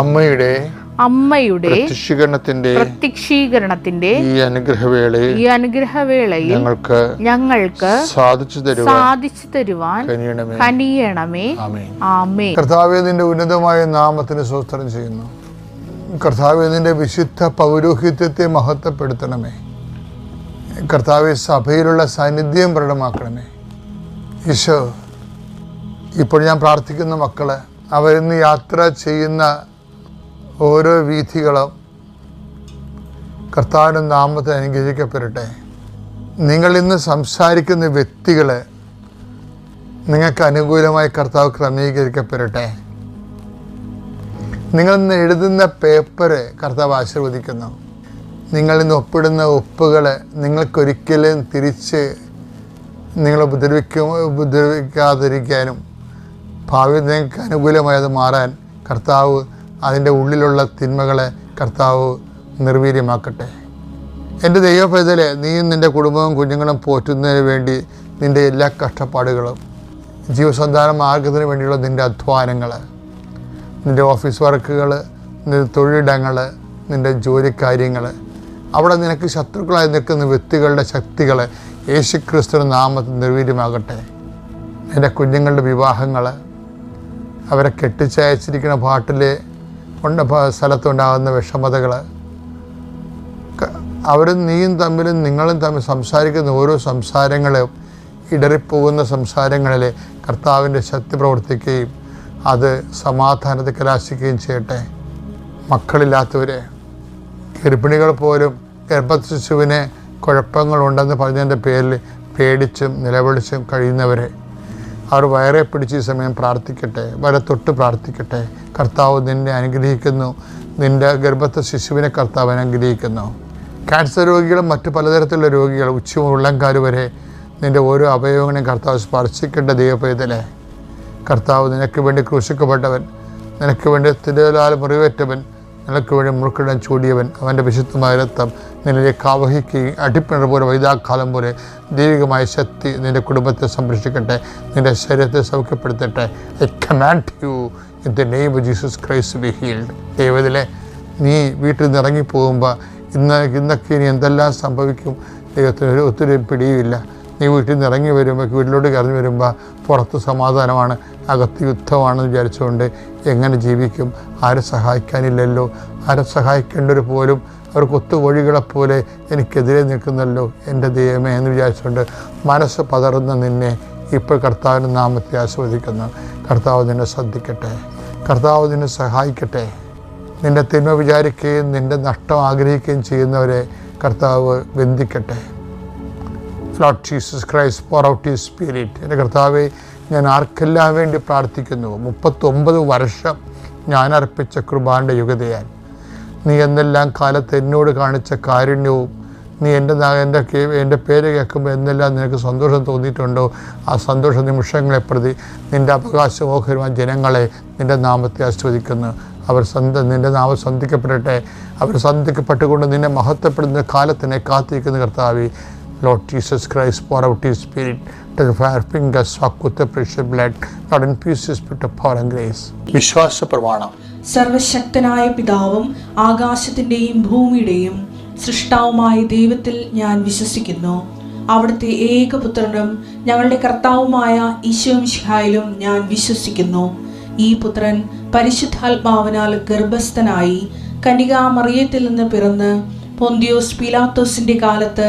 അമ്മയുടെ അമ്മയുടെ പ്രത്യക്ഷീകരണത്തിന്റെ പ്രത്യക്ഷീകരണത്തിന്റെ ഈ അനുഗ്രഹവേളയിൽ ഈ അനുഗ്രഹവേളയിൽ ഞങ്ങൾക്ക് ഞങ്ങൾക്ക് സാധിച്ചു തരുവാൻ സാധിച്ചു തരുവാൻ കനിയണമേ. ആമേ കർത്താവെ നിന്റെ ഉന്നതമായ നാമത്തിന് സ്വസ്ത്രം ചെയ്യുന്നു. കർത്താവെ നിന്റെ വിശുദ്ധ പൗരോഹിത്യത്തെ മഹത്വപ്പെടുത്തണമേ. കർത്താവെ സഭയിലുള്ള സാന്നിധ്യം പ്രകടമാക്കണമേ. ഈശോ ഇപ്പോൾ ഞാൻ പ്രാർത്ഥിക്കുന്ന മക്കൾ അവരിന്ന് യാത്ര ചെയ്യുന്ന ഓരോ വീഥികളും കർത്താവിന്റെ നാമത്തെ അനുഗ്രഹിക്കപ്പെടട്ടെ. നിങ്ങൾ ഇന്ന് സംസാരിക്കുന്ന വ്യക്തികളെ നിങ്ങൾക്ക് അനുകൂലമായി കർത്താവ് ക്രമീകരിക്കപ്പെടട്ടെ. നിങ്ങൾ ഇന്ന് എഴുതുന്ന പേപ്പറ് കർത്താവ് ആശീർവദിക്കുന്നു. നിങ്ങൾ ഇന്ന് ഒപ്പിടുന്ന ഒപ്പുകൾ നിങ്ങൾക്കൊരിക്കലും തിരിച്ച് നിങ്ങളെ ഉപദ്രവിക്കും ഉപദ്രവിക്കാതിരിക്കാനും ഭാവി നിങ്ങൾക്ക് അനുകൂലമായത് മാറാൻ കർത്താവ് അതിന്റെ ഉള്ളിലുള്ള തിന്മകളെ കർത്താവ് നിർവീര്യമാക്കട്ടെ. എന്റെ ദൈവഭേദലെ നീയും നിന്റെ കുടുംബവും കുഞ്ഞുങ്ങളും പോറ്റുന്നതിന് വേണ്ടി നിന്റെ എല്ലാ കഷ്ടപ്പാടുകളും ജീവസന്ധാന മാർഗത്തിന് വേണ്ടിയുള്ള നിന്റെ അധ്വാനങ്ങൾ നിന്റെ ഓഫീസ് വർക്കുകൾ നിന്റെ തൊഴിലിടങ്ങൾ നിന്റെ ജോലിക്കാര്യങ്ങൾ അവിടെ നിനക്ക് ശത്രുക്കളായി നിൽക്കുന്ന വ്യക്തികളുടെ ശക്തികൾ യേശു ക്രിസ്തു നാമത്തിൽ നിർവീര്യമാകട്ടെ. എന്റെ കുഞ്ഞുങ്ങളുടെ വിവാഹങ്ങൾ അവരെ കെട്ടിച്ചയച്ചിരിക്കുന്ന പാട്ടിൽ ഉണ്ട്. സ്ഥലത്തുണ്ടാകുന്ന വിഷമതകൾ അവരും നീയും തമ്മിലും നിങ്ങളും തമ്മിൽ സംസാരിക്കുന്ന ഓരോ സംസാരങ്ങളും ഇടറിപ്പോകുന്ന സംസാരങ്ങളിൽ കർത്താവിന്റെ ശക്തി പ്രവർത്തിക്കുകയും അത് സമാധാനത്തെ കലാശിക്കുകയും ചെയ്യട്ടെ. മക്കളില്ലാത്തവരെ ഗർഭിണികൾ പോലും ഗർഭശിശുവിനെ കുഴപ്പങ്ങളുണ്ടെന്ന് പറഞ്ഞതിന്റെ പേരിൽ പേടിച്ചും നിലവിളിച്ചും കഴിയുന്നവരെ. അവർ വയറെ പിടിച്ച് ഈ സമയം പ്രാർത്ഥിക്കട്ടെ വരെ തൊട്ട് പ്രാർത്ഥിക്കട്ടെ. കർത്താവ് നിന്നെ അനുഗ്രഹിക്കുന്നു. നിന്റെ ഗർഭത്തെ ശിശുവിനെ കർത്താവ് അനുഗ്രഹിക്കുന്നു. ക്യാൻസർ രോഗികളും മറ്റു പലതരത്തിലുള്ള രോഗികൾ ഉച്ച ഉള്ളംകാർ വരെ നിന്റെ ഓരോ അവയവങ്ങളെയും കർത്താവ് സ്പർശിക്കേണ്ട ദൈവപേതലെ കർത്താവ് നിനക്ക് വേണ്ടി ക്രൂശിക്കപ്പെട്ടവൻ നിനക്ക് വേണ്ടി തിരുതലാൽ മുറിവേറ്റവൻ നിനക്ക് വഴി മുറുക്കിടാൻ ചൂടിയവൻ അവന്റെ വിശുദ്ധമായ രക്തം നിന്നിലേക്ക് ആവഹിക്കുകയും അടിപ്പിണർ പോലെ വൈതാക്കാലം പോലെ ദൈവികമായ ശക്തി നിന്റെ കുടുംബത്തെ സംരക്ഷിക്കട്ടെ നിന്റെ ശരീരത്തെ സൗഖ്യപ്പെടുത്തട്ടെ. I command you in the name Jesus Christ be healed ദൈവത്തിലെ നീ വീട്ടിൽ നിന്ന് ഇറങ്ങിപ്പോകുമ്പോൾ ഇന്ന് ഇന്നൊക്കെ ഇനി എന്തെല്ലാം സംഭവിക്കും? ദൈവത്തിന് ഒരു ഒത്തിരി പിടിയുമില്ല. നീ വീട്ടിൽ നിന്ന് ഇറങ്ങി വരുമ്പോൾ വീട്ടിലോട്ട് കയറി വരുമ്പോൾ പുറത്ത് സമാധാനമാണ് അകത്ത് യുദ്ധമാണെന്ന് വിചാരിച്ചുകൊണ്ട് എങ്ങനെ ജീവിക്കും? ആരെ സഹായിക്കാനില്ലല്ലോ? ആരെ സഹായിക്കേണ്ടവർ പോലും അവർ കൊത്തുവഴികളെപ്പോലെ എനിക്കെതിരെ നിൽക്കുന്നല്ലോ? എന്റെ ദൈവമേ എന്ന് വിചാരിച്ചുകൊണ്ട് മനസ്സ് പതറുന്ന നിന്നെ ഇപ്പോൾ കർത്താവിന്റെ നാമത്തെ ആസ്വദിക്കുന്നു കർത്താവ് നിന്നെ ശ്രദ്ധിക്കട്ടെ. കർത്താവ് നിന്നെ സഹായിക്കട്ടെ. നിന്റെ തിന്മ വിചാരിക്കുകയും നിന്റെ നഷ്ടം ആഗ്രഹിക്കുകയും ചെയ്യുന്നവരെ കർത്താവ് ബന്ധിക്കട്ടെ. Lord Jesus Christ pour out ഈ സ്പിരിറ്റ് എന്റെ കർത്താവെ ഞാൻ ആർക്കെല്ലാം വേണ്ടി പ്രാർത്ഥിക്കുന്നു? മുപ്പത്തൊമ്പത് വർഷം ഞാൻ അർപ്പിച്ച കുർബാന്റെ യുഗതയാൽ നീ എന്നെല്ലാം കാലത്ത് എന്നോട് കാണിച്ച കാരുണ്യവും നീ എന്റെ എന്റെ എന്റെ പേര് കേൾക്കുമ്പോൾ എന്നെല്ലാം നിനക്ക് സന്തോഷം തോന്നിയിട്ടുണ്ടോ? ആ സന്തോഷ നിമിഷങ്ങളെ പ്രതി നിന്റെ അവകാശമോഹരമായ ജനങ്ങളെ നിന്റെ നാമത്തെ ആസ്വദിക്കുന്നു. അവർ സന്ത നിന്റെ നാമം സന്ധിക്കപ്പെടട്ടെ. അവർ സന്ധിക്കപ്പെട്ടുകൊണ്ട് നിന്നെ മഹത്വപ്പെടുന്ന കാലത്തിനെ കാത്തിരിക്കുന്ന കർത്താവി. Lord Jesus Christ, pour out His Spirit, to the fire fingers, walk with the precious blood, Lord, infuse His Spirit of power and grace. വിശ്വാസ പ്രമാണം സർവശക്തനായ പിതാവും ആകാശത്തിന്റെയും ഭൂമിയുടെയും സൃഷ്ടാവുമായ ദൈവത്തിൽ ഞാൻ വിശ്വസിക്കുന്നു. അവിടുത്തെ ഏകപുത്രനും ഞങ്ങളുടെ കർത്താവുമായ ഈശോമിഷിഹായിലും ഞാൻ വിശ്വസിക്കുന്നു. ഈ പുത്രൻ പരിശുദ്ധാത്മാവിനാൽ ഗർഭസ്ഥനായി കനികാമറിയത്തിൽ നിന്ന് പിറന്ന് പൊന്തിയോസ് പീലാത്തോസിന്റെ കാലത്ത്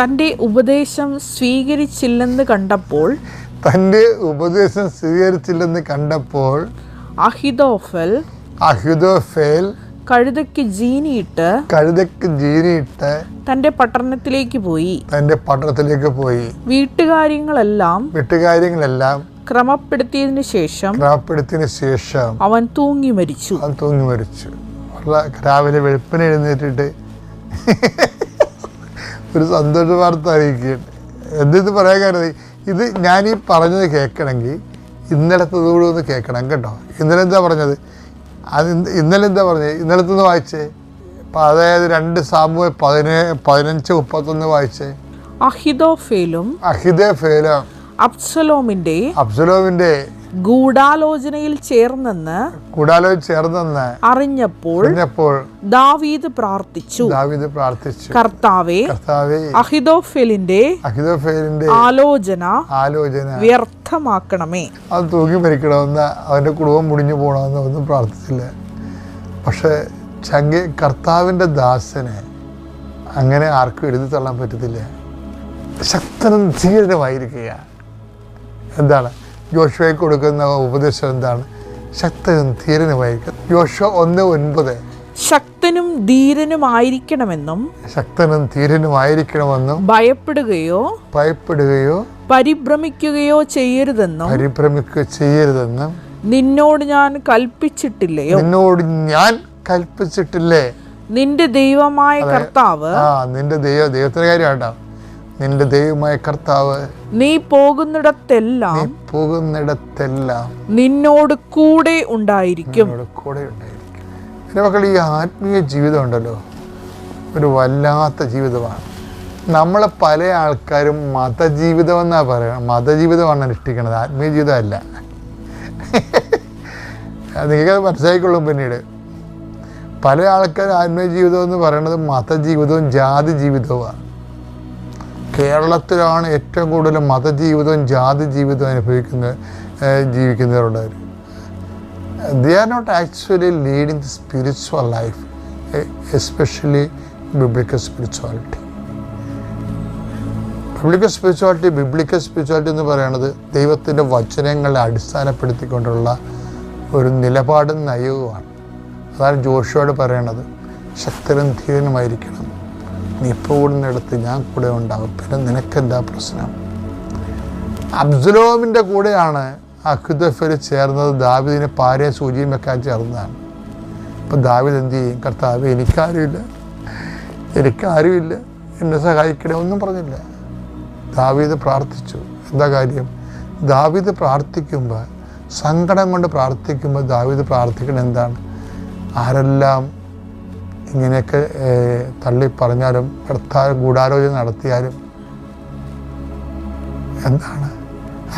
തന്റെ ഉപദേശം സ്വീകരിച്ചില്ലെന്ന് കണ്ടപ്പോൾ തന്റെ ഉപദേശം സ്വീകരിച്ചില്ലെന്ന് കണ്ടപ്പോൾ അഹിതോഫൽ അഹ്യുദോഫേൽ കഴുതയ്ക്ക് ജീനിയിട്ട് കഴുതയ്ക്ക് ജീനിയിട്ട് തന്റെ പട്ടണത്തിലേക്ക് പോയി. തന്റെ പട്ടണത്തിലേക്ക് പോയി. വീട്ടുകാര്യങ്ങളെല്ലാം വീട്ടുകാര്യങ്ങളെല്ലാം ക്രമപ്പെടുത്തിയതിനു ശേഷം ക്രമപ്പെടുത്തിയതിനു ശേഷം അവൻ തൂങ്ങി മരിച്ചു. അവൻ തൂങ്ങി മരിച്ചു. രാവിലെ വെളുപ്പിന് എഴുന്നേറ്റിട്ട് ഒരു സന്തോഷ വാർത്ത അറിയിക്കുകയാണ് എന്തെന്ന് പറയാൻ കാരണം ഇത് ഞാൻ ഈ പറഞ്ഞത് കേൾക്കണമെങ്കിൽ ഇന്നലത്തതോടെ ഒന്ന് കേൾക്കണം കേട്ടോ. ഇന്നലെ എന്താ പറഞ്ഞത്? അത് ഇന്ന് ഇന്നലെ എന്താ പറഞ്ഞത്? ഇന്നലത്തൊന്ന് വായിച്ചേ. അതായത് രണ്ട് സാമൂഹ്യ പതിനേഴ് പതിനഞ്ച് മുപ്പത്തൊന്ന് വായിച്ചേ. അഹിതോഫേലും അഹിദേ ഫേല അബ്സലോമിന്റെ അബ്സുലോമിന്റെ ഗൂഢാലോചനയിൽ ചേർന്നെന്ന് ഗൂഢാലോചന ചേർന്നെന്ന് അറിഞ്ഞപ്പോൾ അറിഞ്ഞപ്പോൾ ദാവീദ് പ്രാർത്ഥിച്ചു. ദാവീദ് പ്രാർത്ഥിച്ചു. കർത്താവെ കർത്താവേ അഹിതോഫേലിന്റെ അഹിതോഫേലിന്റെ ആലോചന ആലോചന വ്യർത്ഥമാക്കണമേ. അത് തൂങ്ങി മരിക്കണമെന്ന് അവന്റെ കുടുംബം മുടിഞ്ഞു പോകണമെന്ന് ഒന്നും പ്രാർത്ഥിച്ചില്ല. പക്ഷേ ചങ്കി കർത്താവിന്റെ ദാസനെ അങ്ങനെ ആർക്കും എഴുതി തള്ളാൻ പറ്റത്തില്ല. ശക്തനും ധീരനുമായിരിക്കുക എന്താണ്? ജോഷുവയ്ക്ക് കൊടുക്കുന്ന ഉപദേശം എന്താണ്? ശക്തനും ധീരനുമായിരിക്കും ജോഷുവ ഒന്ന് ഒൻപത്. ശക്തനും ധീരനുമായിരിക്കണമെന്നും ശക്തനും ധീരനുമായിരിക്കണമെന്നും ഭയപ്പെടുകയോ ഭയപ്പെടുകയോ പരിഭ്രമിക്കുകയോ ചെയ്യരുതെന്നും പരിഭ്രമിക്കുക ചെയ്യരുതെന്നും നിന്നോട് ഞാൻ കൽപ്പിച്ചിട്ടില്ലേ നിന്നോട് ഞാൻ കൽപ്പിച്ചിട്ടില്ലേ? നിന്റെ ദൈവമായ കർത്താവ് ആ നിന്റെ ദൈവ ദൈവത്തിന്റെ കാര്യമാട്ടോ നിന്റെ ദൈവമായ കർത്താവ് നീ പോകുന്നിടത്തെല്ലാം പോകുന്നിടത്തെല്ലാം നിന്നോട് കൂടെ ഉണ്ടായിരിക്കും. കൂടെ ഉണ്ടായിരിക്കും. എന്റെ മക്കൾ ഈ ആത്മീയ ജീവിതം ഉണ്ടല്ലോ ഒരു വല്ലാത്ത ജീവിതമാണ്. നമ്മളെ പല ആൾക്കാരും മതജീവിതം എന്നാണ് പറയുന്നത് മതജീവിതമാണ് അനുഷ്ഠിക്കുന്നത് ആത്മീയ ജീവിതമല്ല നിങ്ങൾക്ക് മനസ്സിലാക്കിക്കൊള്ളും പിന്നീട്. പല ആൾക്കാരും ആത്മീയ ജീവിതം എന്ന് പറയുന്നത് മതജീവിതവും ജാതി ജീവിതവുമാണ്. കേരളത്തിലാണ് ഏറ്റവും കൂടുതൽ മതജീവിതവും ജാതി ജീവിതവും അനുഭവിക്കുന്ന ജീവിക്കുന്നവരുണ്ടായത്. ജീവിക്കുന്നവരുള്ളവർ they are not actually leading the spiritual life, biblical spirituality. Biblical spirituality biblical spirituality എന്ന് പറയുന്നത് ദൈവത്തിന്റെ വചനങ്ങളെ അടിസ്ഥാനപ്പെടുത്തിക്കൊണ്ടുള്ള ഒരു നിലപാടും നയവുമാണ്. അതാണ് ജോഷിയോട് പറയണത് ശക്തരും ധീരനുമായിരിക്കണം. നീ പോകുന്നിടത്ത് ഞാൻ കൂടെ ഉണ്ടാവും. പിന്നെ നിനക്കെന്താ പ്രശ്നം? അബ്സലോമിന്റെ കൂടെയാണ് അഖുദഫർ ചേർന്നത് ദാവിദിനെ പാരയും സൂചിയും വെക്കാൻ ചേർന്നതാണ്. അപ്പം ദാവിദ് എന്ത് ചെയ്യും? കർത്താവ് എനിക്കാരുമില്ല. എനിക്കാരുമില്ല. എന്നെ സഹായിക്കണേ. ഒന്നും പറഞ്ഞില്ല. ദാവീദ് പ്രാർത്ഥിച്ചു. എന്താ കാര്യം? ദാവീദ് പ്രാർത്ഥിക്കുമ്പോൾ സങ്കടം കൊണ്ട് പ്രാർത്ഥിക്കുമ്പോൾ ദാവീദ് പ്രാർത്ഥിക്കണം എന്താണ്? ആരെല്ലാം ഇങ്ങനെയൊക്കെ തള്ളി പറഞ്ഞാലും ഭർത്താ ഗൂഢാലോചന നടത്തിയാലും എന്താണ്?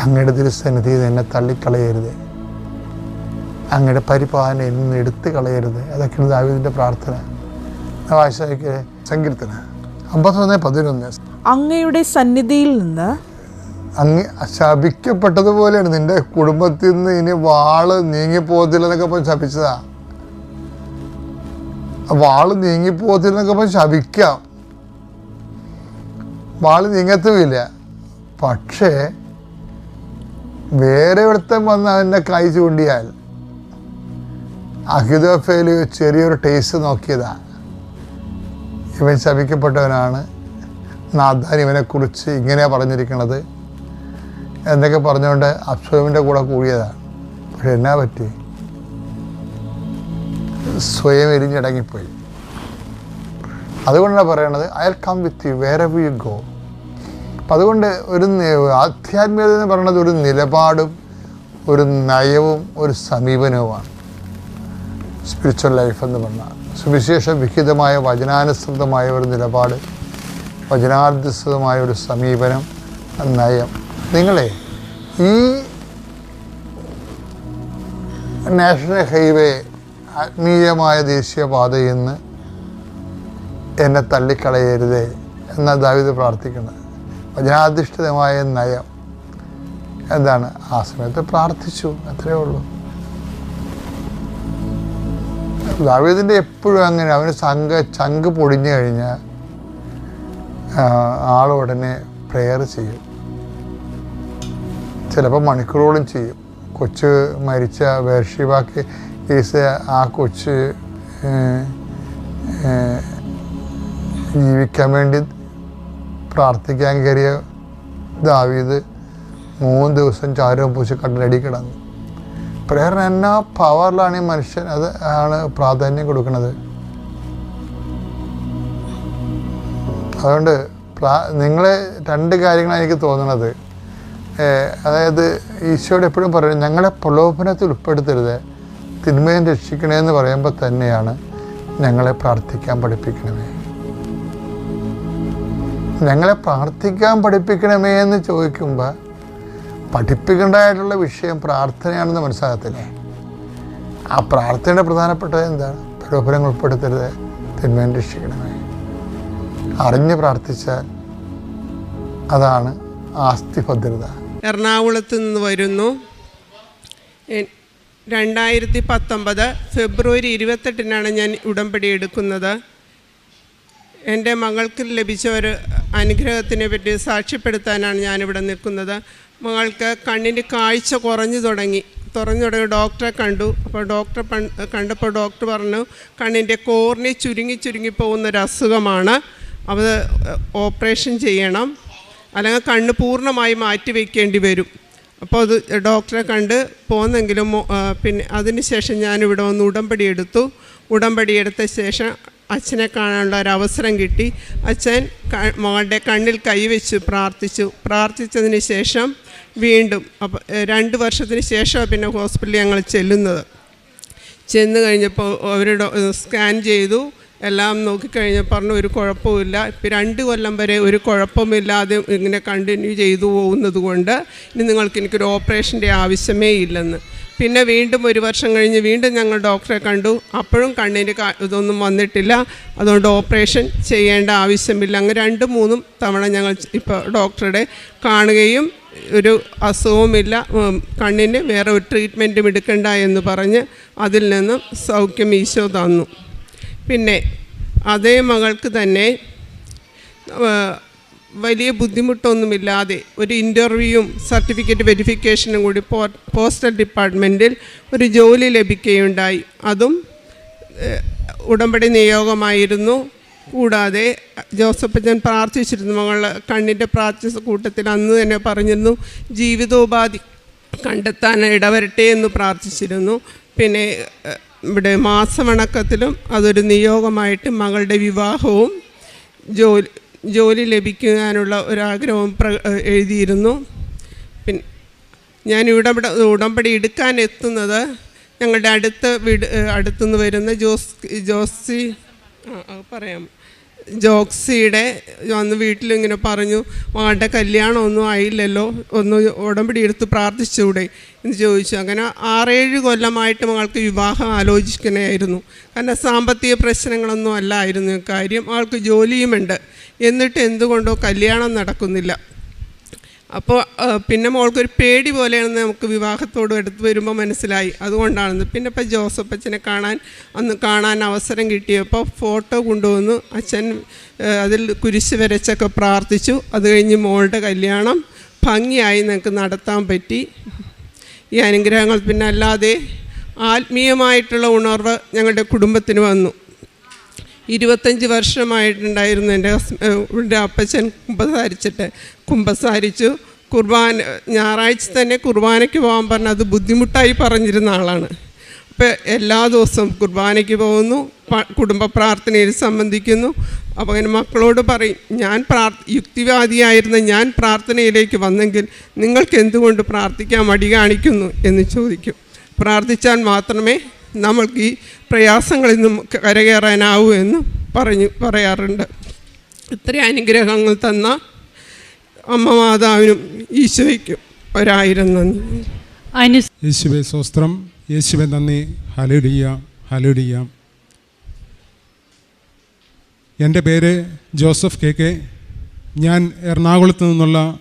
അങ്ങയുടെ തിരുസന്നിധിയിൽ എന്നെ തള്ളിക്കളയരുത്. അങ്ങയുടെ പരിപാലനം നിന്ന് എടുത്തു കളയരുത്. അതൊക്കെയാണ് ദാവീദിന്റെ പ്രാർത്ഥന. സങ്കീർത്തന. അമ്പത്തൊന്ന് പതിനൊന്ന്. അങ്ങയുടെ സന്നിധിയിൽ നിന്ന് അങ്ങ് ശപിക്കപ്പെട്ടതുപോലെയാണ് നിന്റെ കുടുംബത്തിൽ നിന്ന് ഇനി വാൾ നീങ്ങിപ്പോകത്തില്ല എന്നൊക്കെ പറഞ്ഞ് ശപിച്ചതാ. ആ വാൾ നീങ്ങി എന്നൊക്കെ പറഞ്ഞ് ശപിക്കാം. വാൾ നീങ്ങത്തുമില്ല. പക്ഷേ വേറെ ഒരുത്തൻ വന്ന് അവന്റെ കൈ ചൂണ്ടിയാൽ അഹിതോഫേൽ ചെറിയൊരു ടേസ്റ്റ് നോക്കിയതാ. ഇവൻ ശപിക്കപ്പെട്ടവനാണ്. നാദാൻ ഇവനെക്കുറിച്ച് ഇങ്ങനെയാണ് പറഞ്ഞിരിക്കണത്. എന്നൊക്കെ പറഞ്ഞുകൊണ്ട് അബ്സോമിന്റെ കൂടെ കൂടിയതാണ് പക്ഷെ എന്നാ പറ്റി? സ്വയം എരിഞ്ഞടങ്ങിപ്പോയി അതുകൊണ്ടാണ് പറയണത് I come with you wherever you go അപ്പം അതുകൊണ്ട് ഒരു ആധ്യാത്മികത എന്ന് പറയുന്നത് ഒരു നിലപാടും ഒരു നയവും ഒരു സമീപനവുമാണ്. സ്പിരിച്വൽ ലൈഫ് എന്ന് പറഞ്ഞാൽ സുവിശേഷ വിഹിതമായ വചനാനുസൃതമായ ഒരു നിലപാട് വചനാധിഷ്ഠിതമായ ഒരു സമീപനം നയം. നിങ്ങളെ ഈ നാഷണൽ ഹൈവേ ആത്മീയമായ ദേശീയപാതയിൽ നിന്ന് എന്നെ തള്ളിക്കളയരുതേ എന്ന ദാവിത് പ്രാർത്ഥിക്കുന്നത്. വചനാധിഷ്ഠിതമായ നയം എന്താണ്? ആ സമയത്ത് പ്രാർത്ഥിച്ചു. അത്രയേ ഉള്ളൂ. ദാവീദിന്റെ എപ്പോഴും അങ്ങനെ അവന് സംഘ ചങ്ക് പൊടിഞ്ഞു കഴിഞ്ഞാൽ ആൾ ഉടനെ പ്രെയർ ചെയ്യും. ചിലപ്പോൾ മണിക്കൂറോളം ചെയ്യും. കൊച്ച് മരിച്ച വേർഷിവാക്ക് കേസ് ആ കൊച്ച് ജീവിക്കാൻ വേണ്ടി പ്രാർത്ഥിക്കാൻ കയറിയ ദാവീദ് മൂന്ന് ദിവസം ചാരവും പൂശി കട്ടിലടി കിടന്നു. പ്രേരണ എന്നാ പവറിലാണ് ഈ മനുഷ്യൻ. അത് ആണ് പ്രാധാന്യം കൊടുക്കുന്നത്. അതുകൊണ്ട് പ്രാ- നിങ്ങളെ രണ്ട് കാര്യങ്ങളാണ് എനിക്ക് തോന്നുന്നത് അതായത് ഈശോയോട് എപ്പോഴും പറയും ഞങ്ങളെ പ്രലോഭനത്തിൽ ഉൾപ്പെടുത്തരുത്. തിന്മയും രക്ഷിക്കണേ എന്ന് പറയുമ്പോൾ തന്നെയാണ് ഞങ്ങളെ പ്രാർത്ഥിക്കാൻ പഠിപ്പിക്കണമേ. ഞങ്ങളെ പ്രാർത്ഥിക്കാൻ പഠിപ്പിക്കണമേ എന്ന് ചോദിക്കുമ്പോൾ പഠിപ്പിക്കേണ്ടതായിട്ടുള്ള വിഷയം പ്രാർത്ഥനയാണെന്ന് മനസ്സിലാകത്തില്ലേ? ആ പ്രാർത്ഥനയുടെ പ്രധാനപ്പെട്ടത് എന്താണ്? പ്രലോഭനങ്ങൾ ഉൾപ്പെടുത്തരുത് തിന്മയും രക്ഷിക്കണമേ. അറിഞ്ഞ് പ്രാർത്ഥിച്ചാൽ അതാണ് ആസ്തി ഭദ്രത എറണാകുളത്ത് നിന്ന് വരുന്നു. രണ്ടായിരത്തി പത്തൊമ്പത് ഫെബ്രുവരി ഇരുപത്തെട്ടിനാണ് ഞാൻ ഉടമ്പടി എടുക്കുന്നത്. എന്റെ മകൾക്ക് ലഭിച്ച ഒരു അനുഗ്രഹത്തിനെ പറ്റി സാക്ഷ്യപ്പെടുത്താനാണ് ഞാനിവിടെ നിൽക്കുന്നത്. മകൾക്ക് കണ്ണിന്റെ കാഴ്ച കുറഞ്ഞു തുടങ്ങി. തുറഞ്ഞു തുടങ്ങി. ഡോക്ടറെ കണ്ടു. അപ്പോൾ ഡോക്ടറെ കണ്ടപ്പോൾ ഡോക്ടർ പറഞ്ഞു കണ്ണിന്റെ കോർണി ചുരുങ്ങി ചുരുങ്ങി ഒരു അസുഖമാണ്. അത് ഓപ്പറേഷൻ ചെയ്യണം. അല്ലെങ്കിൽ കണ്ണ് പൂർണമായി മാറ്റി വയ്ക്കേണ്ടി വരും. അപ്പോൾ അത് ഡോക്ടറെ കണ്ട് പോന്നെങ്കിലും പിന്നെ അതിന് ശേഷം ഞാനിവിടെ വന്ന് ഉടമ്പടി എടുത്തു. ഉടമ്പടി എടുത്ത ശേഷം അച്ഛനെ കാണാനുള്ള ഒരു അവസരം കിട്ടി. അച്ഛൻ മകളുടെ കണ്ണിൽ കൈവച്ചു പ്രാർത്ഥിച്ചു. പ്രാർത്ഥിച്ചതിന് ശേഷം വീണ്ടും അപ്പോൾ രണ്ട് വർഷത്തിന് ശേഷം പിന്നെ ഹോസ്പിറ്റലിൽ ഞങ്ങൾ ചെല്ലുന്നത്. ചെന്ന് കഴിഞ്ഞപ്പോൾ അവരുടെ സ്കാൻ ചെയ്തു. എല്ലാം നോക്കിക്കഴിഞ്ഞ് പറഞ്ഞു ഒരു കുഴപ്പമില്ല ഇപ്പം രണ്ട് കൊല്ലം വരെ ഒരു കുഴപ്പമില്ലാതെ ഇങ്ങനെ കണ്ടിന്യൂ ചെയ്തു പോകുന്നത് കൊണ്ട് ഇനി നിങ്ങൾക്ക് എനിക്കൊരു ഓപ്പറേഷന്റെ ആവശ്യമേ ഇല്ലെന്ന്. പിന്നെ വീണ്ടും ഒരു വർഷം കഴിഞ്ഞ് വീണ്ടും ഞങ്ങൾ ഡോക്ടറെ കണ്ടു. അപ്പോഴും കണ്ണിന് ഇതൊന്നും വന്നിട്ടില്ല. അതുകൊണ്ട് ഓപ്പറേഷൻ ചെയ്യേണ്ട ആവശ്യമില്ല. അങ്ങനെ രണ്ടും മൂന്നും തവണ ഞങ്ങൾ ഇപ്പോൾ ഡോക്ടറുടെ കാണുകയും ഒരു അസുഖവുമില്ല. കണ്ണിന് വേറെ ഒരു ട്രീറ്റ്മെന്റും എടുക്കണ്ട എന്ന് പറഞ്ഞ് അതിൽ നിന്നും സൗഖ്യം ഈശോ തന്നു. പിന്നെ അതേ മകൾക്ക് തന്നെ വലിയ ബുദ്ധിമുട്ടൊന്നുമില്ലാതെ ഒരു ഇന്റർവ്യൂവും സർട്ടിഫിക്കറ്റ് വെരിഫിക്കേഷനും കൂടി പോസ്റ്റൽ ഡിപ്പാർട്ട്മെന്റിൽ ഒരു ജോലി ലഭിക്കുകയുണ്ടായി. അതും ഉടമ്പടി നിയോഗമായിരുന്നു. കൂടാതെ ജോസഫച്ചൻ പ്രാർത്ഥിച്ചിരുന്നു മകൾ കണ്ണിന്റെ പ്രാർത്ഥിച്ച കൂട്ടത്തിൽ അന്ന് തന്നെ പറഞ്ഞിരുന്നു ജീവിതോപാധി കണ്ടെത്താൻ ഇടവരട്ടെ എന്ന് പ്രാർത്ഥിച്ചിരുന്നു. പിന്നെ ഇവിടെ മാസവണക്കത്തിലും അതൊരു നിയോഗമായിട്ട് മകളുടെ വിവാഹവും ജോലി ജോലി ലഭിക്കാനുള്ള ഒരാഗ്രഹവും പ്ര എഴുതിയിരുന്നു. പിന്നെ ഞാൻ ഇവിടെ ഉടമ്പടി എടുക്കാൻ എത്തുന്നത് ഞങ്ങളുടെ അടുത്ത വീട് അടുത്തുനിന്ന് വരുന്ന ജോസ് ജോസി പറയാം. ജോക്സിയുടെ വന്ന് വീട്ടിലിങ്ങനെ പറഞ്ഞു മകളുടെ കല്യാണമൊന്നും ആയില്ലല്ലോ ഒന്ന് ഉടമ്പടി എടുത്ത് പ്രാർത്ഥിച്ചുകൂടെ എന്ന് ചോദിച്ചു. അങ്ങനെ ആറേഴ് കൊല്ലമായിട്ട് മകൾക്ക് വിവാഹം ആലോചിക്കണമായിരുന്നു കാരണം സാമ്പത്തിക പ്രശ്നങ്ങളൊന്നും അല്ലായിരുന്നു. കാര്യം അവൾക്ക് ജോലിയുമുണ്ട്. എന്നിട്ട് എന്തുകൊണ്ടോ കല്യാണം നടക്കുന്നില്ല. അപ്പോൾ പിന്നെ മോൾക്കൊരു പേടി പോലെയാണെന്ന് നമുക്ക് വിവാഹത്തോട് എടുത്ത് വരുമ്പോൾ മനസ്സിലായി. അതുകൊണ്ടാണെന്ന്. പിന്നെ ഇപ്പം ജോസഫ് അച്ഛനെ കാണാൻ അന്ന് കാണാൻ അവസരം കിട്ടിയപ്പോൾ ഫോട്ടോ കൊണ്ടുവന്നു. അച്ഛൻ അതിൽ കുരിശ് വരച്ചൊക്കെ പ്രാർത്ഥിച്ചു. അത് കഴിഞ്ഞ് മോളുടെ കല്യാണം ഭംഗിയായി നിങ്ങൾക്ക് നടത്താൻ പറ്റി. ഈ അനുഗ്രഹങ്ങൾ പിന്നെ അല്ലാതെ ആത്മീയമായിട്ടുള്ള ഉണർവ് ഞങ്ങളുടെ കുടുംബത്തിന് വന്നു. ഇരുപത്തഞ്ച് വർഷമായിട്ടുണ്ടായിരുന്നു എന്റെ ഹസ് എന്റെ അപ്പച്ചൻ കുമ്പസാരിച്ചിട്ട്. കുമ്പസാരിച്ചു. കുർബാന ഞായറാഴ്ച തന്നെ കുർബാനയ്ക്ക് പോകാൻ പറഞ്ഞാൽ അത് ബുദ്ധിമുട്ടായി പറഞ്ഞിരുന്ന ആളാണ്. അപ്പോൾ എല്ലാ ദിവസവും കുർബാനയ്ക്ക് പോകുന്നു കുടുംബ പ്രാർത്ഥനയിൽ സംബന്ധിക്കുന്നു. അപ്പോൾ അങ്ങനെ മക്കളോട് പറയും ഞാൻ പ്രാർ യുക്തിവാദിയായിരുന്ന ഞാൻ പ്രാർത്ഥനയിലേക്ക് വന്നെങ്കിൽ നിങ്ങൾക്ക് എന്തുകൊണ്ട് പ്രാർത്ഥിക്കാൻ മടി കാണിക്കുന്നു? എന്ന് ചോദിക്കും. പ്രാർത്ഥിച്ചാൽ മാത്രമേ നമ്മൾക്ക് ഈ പ്രയാസങ്ങളിൽ നിന്നും കരകയറാനാവൂ എന്ന് പറഞ്ഞു പറയാറുണ്ട്. ഇത്രയും അനുഗ്രഹങ്ങൾ തന്ന അമ്മ മാതാവിനും ഈശോയ്ക്കും ഒരായിരം നന്ദി. യേശുവെ സ്വസ്ത്രം യേശുവെ നന്ദി. ഹലുടിയ ഹലുടിയ എന്റെ പേര് ജോസഫ് കെ കെ. ഞാൻ എറണാകുളത്ത് നിന്നുള്ള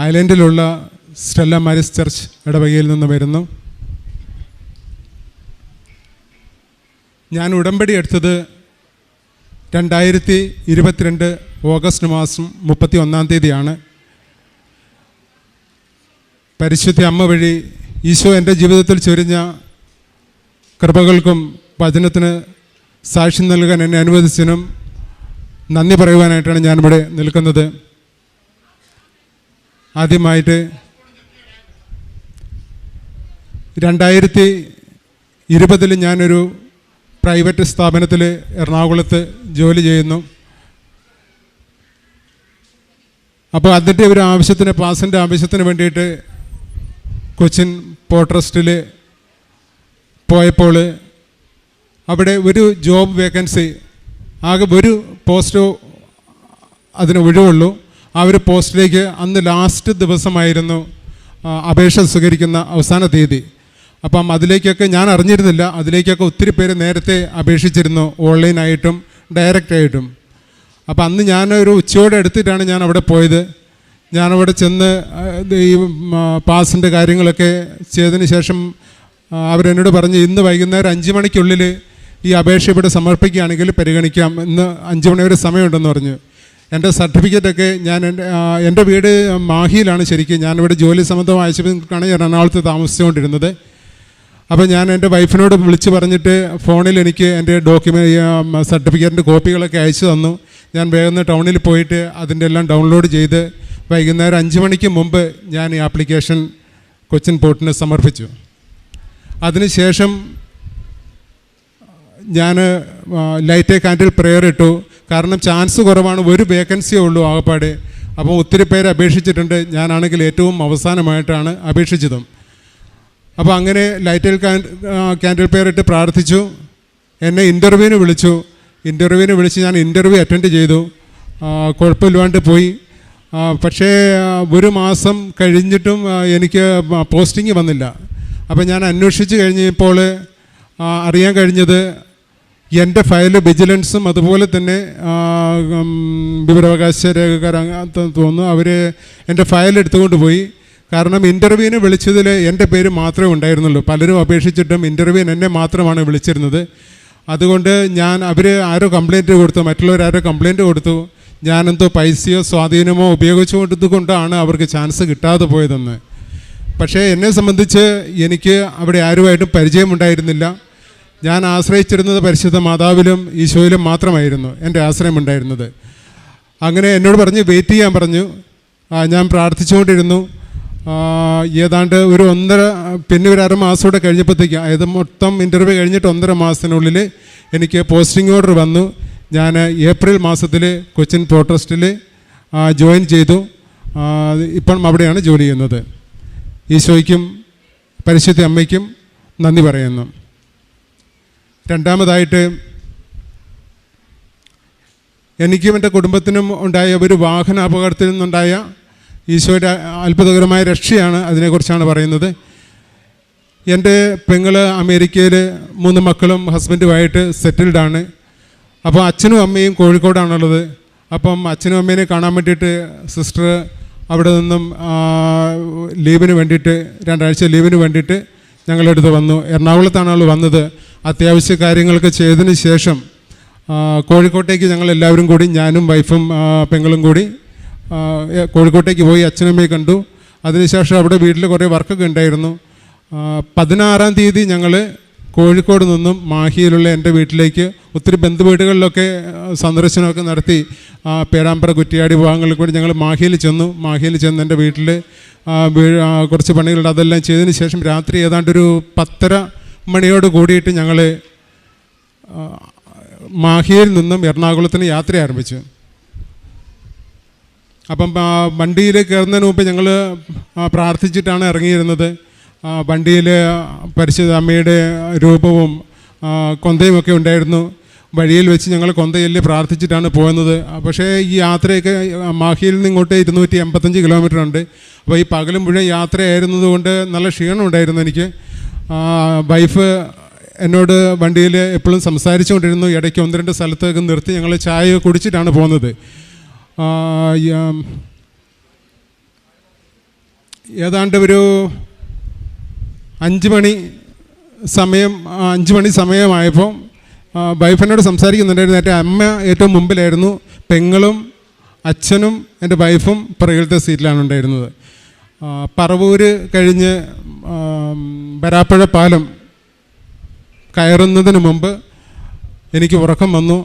ഐലൻഡിലുള്ള സ്റ്റെല്ല മാരിസ് ചർച്ച് ഇടവകയിൽ നിന്ന് വരുന്നു. ഞാൻ ഉടമ്പടി എടുത്തത് രണ്ടായിരത്തി ഇരുപത്തിരണ്ട് ഓഗസ്റ്റ് മാസം മുപ്പത്തി ഒന്നാം തീയതിയാണ്. പരിശുദ്ധ അമ്മ വഴി ഈശോ എന്റെ ജീവിതത്തിൽ ചൊരിഞ്ഞ കൃപകൾക്കും വചനത്തിന് സാക്ഷ്യം നൽകാൻ എന്നെ അനുവദിച്ചതിനും നന്ദി പറയുവാനായിട്ടാണ് ഞാനിവിടെ നിൽക്കുന്നത്. ആദ്യമായിട്ട് രണ്ടായിരത്തി ഇരുപതിൽ ഞാനൊരു പ്രൈവറ്റ് സ്ഥാപനത്തിൽ എറണാകുളത്ത് ജോലി ചെയ്യുന്നു. അപ്പോൾ അതിന്റെ ഒരു ആവശ്യത്തിന് പാസിന്റെ ആവശ്യത്തിന് വേണ്ടിയിട്ട് കൊച്ചിൻ പോർട്ട് ട്രസ്റ്റിൽ പോയപ്പോൾ അവിടെ ഒരു ജോബ് വേക്കൻസി ആകെ ഒരു പോസ്റ്റോ അതിന് ഒഴിവുള്ളൂ. ആ ഒരു പോസ്റ്റിലേക്ക് അന്ന് ലാസ്റ്റ് ദിവസമായിരുന്നു അപേക്ഷ സ്വീകരിക്കുന്ന അവസാന തീയതി. അപ്പം അതിലേക്കൊക്കെ ഞാൻ അറിഞ്ഞിരുന്നില്ല. അതിലേക്കൊക്കെ ഒത്തിരി പേര് നേരത്തെ അപേക്ഷിച്ചിരുന്നു. ഓൺലൈനായിട്ടും ഡയറക്റ്റായിട്ടും. അപ്പം അന്ന് ഞാനൊരു ഉച്ചയോടെ എടുത്തിട്ടാണ് ഞാൻ അവിടെ പോയത്. ഞാനവിടെ ചെന്ന് ഈ പാസിന്റെ കാര്യങ്ങളൊക്കെ ചെയ്തതിന് ശേഷം അവരെന്നോട് പറഞ്ഞ് ഇന്ന് വൈകുന്നേരം അഞ്ച് മണിക്കുള്ളിൽ ഈ അപേക്ഷ ഇവിടെ സമർപ്പിക്കുകയാണെങ്കിൽ പരിഗണിക്കാം. ഇന്ന് അഞ്ച് മണി വരെ സമയമുണ്ടെന്ന് പറഞ്ഞു. എന്റെ സർട്ടിഫിക്കറ്റൊക്കെ ഞാൻ എന്റെ എന്റെ വീട് മാഹിയിലാണ് ശരിക്കും. ഞാനിവിടെ ജോലി സംബന്ധമായ ആവശ്യങ്ങൾക്കാണ് ഞാൻ എറണാകുളത്ത് താമസിച്ചുകൊണ്ടിരുന്നത്. അപ്പോൾ ഞാൻ എന്റെ വൈഫിനോട് വിളിച്ച് പറഞ്ഞിട്ട് ഫോണിൽ എനിക്ക് എന്റെ ഡോക്യുമെന്റ് സർട്ടിഫിക്കറ്റിന്റെ കോപ്പികളൊക്കെ അയച്ചു തന്നു. ഞാൻ വേഗം ടൗണിൽ പോയിട്ട് അതിന്റെ എല്ലാം ഡൗൺലോഡ് ചെയ്ത് വൈകുന്നേരം അഞ്ച് മണിക്ക് മുമ്പ് ഞാൻ ഈ ആപ്ലിക്കേഷൻ കൊച്ചിൻ പോർട്ടിന് സമർപ്പിച്ചു. അതിനുശേഷം ഞാൻ ലൈറ്റ് കാൻഡിൽ പ്രെയർ ഇട്ടു. കാരണം ചാൻസ് കുറവാണ് ഒരു വേക്കൻസിയേ ഉള്ളൂ ആകപ്പാടെ. അപ്പോൾ ഒത്തിരി പേര് അപേക്ഷിച്ചിട്ടുണ്ട്. ഞാനാണെങ്കിൽ ഏറ്റവും അവസാനമായിട്ടാണ് അപേക്ഷിച്ചതും. അപ്പോൾ അങ്ങനെ ലൈറ്റിൽ ക്യാൻഡിൽ പെയർ ഇട്ട് പ്രാർത്ഥിച്ചു. എന്നെ ഇന്റർവ്യൂവിന് വിളിച്ചു. ഇന്റർവ്യൂവിന് വിളിച്ച് ഞാൻ ഇന്റർവ്യൂ അറ്റൻഡ് ചെയ്തു. കുഴപ്പമില്ലാണ്ട് പോയി. പക്ഷേ ഒരു മാസം കഴിഞ്ഞിട്ടും എനിക്ക് പോസ്റ്റിംഗ് വന്നില്ല. അപ്പോൾ ഞാൻ അന്വേഷിച്ച് കഴിഞ്ഞപ്പോൾ അറിയാൻ കഴിഞ്ഞത് എന്റെ ഫയൽ വിജിലൻസും അതുപോലെ തന്നെ വിവരാവകാശ രേഖക്കാർ തോന്നുന്നു. അവർ എന്റെ ഫയൽ എടുത്തുകൊണ്ട് പോയി. കാരണം ഇന്റർവ്യൂവിന് വിളിച്ചതിൽ എന്റെ പേര് മാത്രമേ ഉണ്ടായിരുന്നുള്ളൂ. പലരും അപേക്ഷിച്ചിട്ടും ഇന്റർവ്യൂവിന് എന്നെ മാത്രമാണ് വിളിച്ചിരുന്നത്. അതുകൊണ്ട് ഞാൻ അവർ ആരോ കംപ്ലയിന്റ് കൊടുത്തു മറ്റുള്ളവർ ആരോ കംപ്ലയിന്റ് കൊടുത്തു. ഞാനെന്തോ പൈസയോ സ്വാധീനമോ ഉപയോഗിച്ചുകൊണ്ടത് കൊണ്ടാണ് അവർക്ക് ചാൻസ് കിട്ടാതെ പോയതെന്ന്. പക്ഷേ എന്നെ സംബന്ധിച്ച് എനിക്ക് അവിടെ ആരുമായിട്ടും പരിചയമുണ്ടായിരുന്നില്ല ഞാൻ ആശ്രയിച്ചിരുന്നത് പരിശുദ്ധ മാതാവിലും ഈശോയിലും മാത്രമായിരുന്നു എന്റെ ആശ്രയമുണ്ടായിരുന്നത് അങ്ങനെ എന്നോട് പറഞ്ഞ് വെയിറ്റ് ചെയ്യാൻ പറഞ്ഞു. ഞാൻ പ്രാർത്ഥിച്ചുകൊണ്ടിരുന്നു. ഏതാണ്ട് ഒരു ഒന്നര പിന്നെ ഒരു അരമാസം കൂടെ കഴിഞ്ഞപ്പോഴത്തേക്ക് അതായത് മൊത്തം ഇന്റർവ്യൂ കഴിഞ്ഞിട്ട് ഒന്നര മാസത്തിനുള്ളിൽ എനിക്ക് പോസ്റ്റിംഗ് ഓർഡർ വന്നു. ഞാൻ ഏപ്രിൽ മാസത്തിൽ കൊച്ചിൻ പോട്രസ്റ്റിൽ ട്രസ്റ്റിൽ ജോയിൻ ചെയ്തു. ഇപ്പം അവിടെയാണ് ജോലി ചെയ്യുന്നത്. ഈശോയ്ക്കും പരിശുദ്ധ അമ്മയ്ക്കും നന്ദി പറയുന്നു. രണ്ടാമതായിട്ട് എനിക്കും എന്റെ കുടുംബത്തിനും ഉണ്ടായ ഒരു വാഹന അപകടത്തിൽ നിന്നുണ്ടായ ഈശോയുടെ അത്ഭുതകരമായ രക്ഷയാണ് അതിനെക്കുറിച്ചാണ് പറയുന്നത്. എന്റെ പെങ്ങൾ അമേരിക്കയിൽ മൂന്ന് മക്കളും ഹസ്ബൻഡുമായിട്ട് സെറ്റിൽഡാണ് അപ്പോൾ അച്ഛനും അമ്മയും കോഴിക്കോടാണുള്ളത്. അപ്പം അച്ഛനും അമ്മേനെ കാണാൻ വേണ്ടിയിട്ട് സിസ്റ്റർ അവിടെ നിന്നും ലീവിന് വേണ്ടിയിട്ട് രണ്ടാഴ്ച ലീവിന് വേണ്ടിയിട്ട് ഞങ്ങളുടെ അടുത്ത് വന്നു. എറണാകുളത്താണ് അവൾ വന്നത്. അത്യാവശ്യ കാര്യങ്ങളൊക്കെ ചെയ്തതിന് ശേഷം കോഴിക്കോട്ടേക്ക് ഞങ്ങൾ എല്ലാവരും കൂടി ഞാനും വൈഫും പെങ്ങളും കൂടി കോഴിക്കോട്ടേക്ക് പോയി അച്ഛനമ്മയെ കണ്ടു. അതിനുശേഷം അവിടെ വീട്ടിൽ കുറേ വർക്കൊക്കെ ഉണ്ടായിരുന്നു. പതിനാറാം തീയതി ഞങ്ങൾ കോഴിക്കോട് നിന്നും മാഹിയിലുള്ള എന്റെ വീട്ടിലേക്ക് ഒത്തിരി ബന്ധുവീടുകളിലൊക്കെ സന്ദർശനമൊക്കെ നടത്തി. പേരാമ്പ്ര കുറ്റിയാടി ഭാഗങ്ങളിൽ കൂടി ഞങ്ങൾ മാഹിയിൽ ചെന്നു. മാഹിയിൽ ചെന്ന് എന്റെ വീട്ടിൽ കുറച്ച് പണികളുണ്ട് അതെല്ലാം ചെയ്തതിന് ശേഷം രാത്രി ഏതാണ്ട് ഒരു പത്തര മണിയോട് കൂടിയിട്ട് ഞങ്ങൾ മാഹിയിൽ നിന്നും എറണാകുളത്തിന് യാത്ര ആരംഭിച്ചു. അപ്പം വണ്ടിയിൽ കയറുന്നതിന് മുമ്പ് ഞങ്ങൾ പ്രാർത്ഥിച്ചിട്ടാണ് ഇറങ്ങിയിരുന്നത്. വണ്ടിയിൽ പരിശുദ്ധ അമ്മയുടെ രൂപവും ആ, കൊന്തയും ഒക്കെ ഉണ്ടായിരുന്നു. വഴിയിൽ വെച്ച് ഞങ്ങൾ കൊന്തയിൽ പ്രാർത്ഥിച്ചിട്ടാണ് പോകുന്നത് പക്ഷേ ഈ യാത്രയൊക്കെ മാഹിയിൽ നിന്ന് ഇങ്ങോട്ട് ഇരുന്നൂറ്റി എൺപത്തഞ്ച് കിലോമീറ്റർ ഉണ്ട്. അപ്പോൾ ഈ പകലും മുഴുവൻ യാത്രയായിരുന്നതുകൊണ്ട് നല്ല ക്ഷീണം ഉണ്ടായിരുന്നു എനിക്ക്. വൈഫ് എന്നോട് വണ്ടിയിൽ എപ്പോഴും സംസാരിച്ചുകൊണ്ടിരുന്നു. ഇടയ്ക്ക് ഒന്ന് രണ്ട് സ്ഥലത്തൊക്കെ നിർത്തി ഞങ്ങൾ ചായ കുടിച്ചിട്ടാണ് പോകുന്നത് ഏതാണ്ട് ഒരു അഞ്ച് മണി സമയം അഞ്ച് മണി സമയമായപ്പോൾ വൈഫിനോട് സംസാരിക്കുന്നുണ്ടായിരുന്നു. എന്റെ അമ്മ ഏറ്റവും മുമ്പിലായിരുന്നു. പെങ്ങളും അച്ഛനും എന്റെ വൈഫും പുറകിലത്തെ സീറ്റിലാണ് ഉണ്ടായിരുന്നത്. പറവൂര് കഴിഞ്ഞ് വരാപ്പുഴ പാലം കയറുന്നതിന് മുമ്പ് എനിക്ക് ഉറക്കം വന്നു.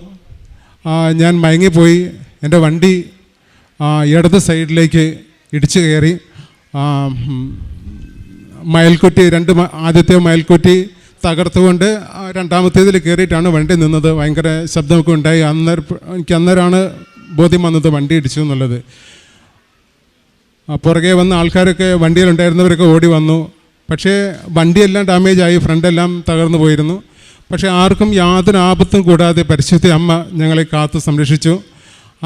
ഞാൻ മയങ്ങിപ്പോയി. എന്റെ വണ്ടി ഇടത് സൈഡിലേക്ക് ഇടിച്ചു കയറി. മയൽക്കുറ്റി രണ്ട് ആദ്യത്തെ മയൽക്കുറ്റി തകർത്തുകൊണ്ട് രണ്ടാമത്തേതിൽ കയറിയിട്ടാണ് വണ്ടി നിന്നത്. ഭയങ്കര ശബ്ദമൊക്കെ ഉണ്ടായി. അന്നേരം എനിക്ക് അന്നേരമാണ് ബോധ്യം വന്നത് വണ്ടി ഇടിച്ചു എന്നുള്ളത്. പുറകെ വന്ന ആൾക്കാരൊക്കെ വണ്ടിയിലുണ്ടായിരുന്നവരൊക്കെ ഓടി വന്നു. പക്ഷേ വണ്ടിയെല്ലാം ഡാമേജ് ആയി ഫ്രണ്ടെല്ലാം തകർന്നു പോയിരുന്നു. പക്ഷേ ആർക്കും യാതൊരു ആപത്തും കൂടാതെ പരിശുദ്ധ അമ്മ ഞങ്ങളെ കാത്തു സംരക്ഷിച്ചു.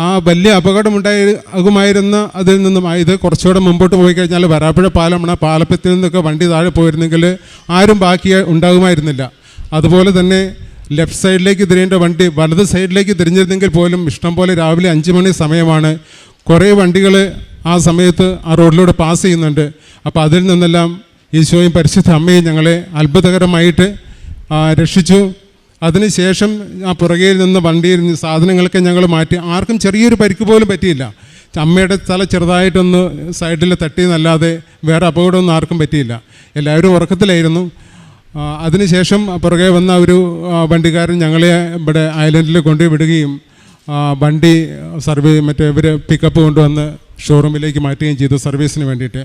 ആ വലിയ അപകടമുണ്ടായി ആകുമായിരുന്ന അതിൽ നിന്നും ഇത് കുറച്ചുകൂടെ മുമ്പോട്ട് പോയി കഴിഞ്ഞാൽ വരാപ്പുഴ പാലമാണ് പാലപ്പത്തിൽ നിന്നൊക്കെ വണ്ടി താഴെ പോയിരുന്നെങ്കിൽ ആരും ബാക്കി ഉണ്ടാകുമായിരുന്നില്ല. അതുപോലെ തന്നെ ലെഫ്റ്റ് സൈഡിലേക്ക് തിരിയേണ്ട വണ്ടി വലത് സൈഡിലേക്ക് തിരിഞ്ഞിരുന്നെങ്കിൽ പോലും ഇഷ്ടം പോലെ രാവിലെ അഞ്ച് മണി സമയമാണ്. കുറേ വണ്ടികൾ ആ സമയത്ത് ആ റോഡിലൂടെ പാസ് ചെയ്യുന്നുണ്ട്. അപ്പോൾ അതിൽ നിന്നെല്ലാം ഈശോയും പരിശുദ്ധ അമ്മയും ഞങ്ങളെ അത്ഭുതകരമായിട്ട് രക്ഷിച്ചു. അതിനുശേഷം ആ പുറകയിൽ നിന്ന് വണ്ടിയിൽ നിന്ന് സാധനങ്ങളൊക്കെ ഞങ്ങൾ മാറ്റി. ആർക്കും ചെറിയൊരു പരിക്ക് പോലും പറ്റിയില്ല. അമ്മയുടെ തല ചെറുതായിട്ടൊന്ന് സൈഡിൽ തട്ടിയെന്നല്ലാതെ വേറെ അപകടമൊന്നും ആർക്കും പറ്റിയില്ല. എല്ലാവരും ഉറക്കത്തിലായിരുന്നു. അതിനുശേഷം പുറകെ വന്ന ഒരു വണ്ടിക്കാരൻ ഞങ്ങളെ ഇവിടെ ഐലൻഡിൽ കൊണ്ടുവിടുകയും വണ്ടി സർവീസ് മറ്റേ ഇവർ പിക്കപ്പ് കൊണ്ടുവന്ന് ഷോറൂമിലേക്ക് മാറ്റുകയും ചെയ്തു സർവീസിന് വേണ്ടിയിട്ട്.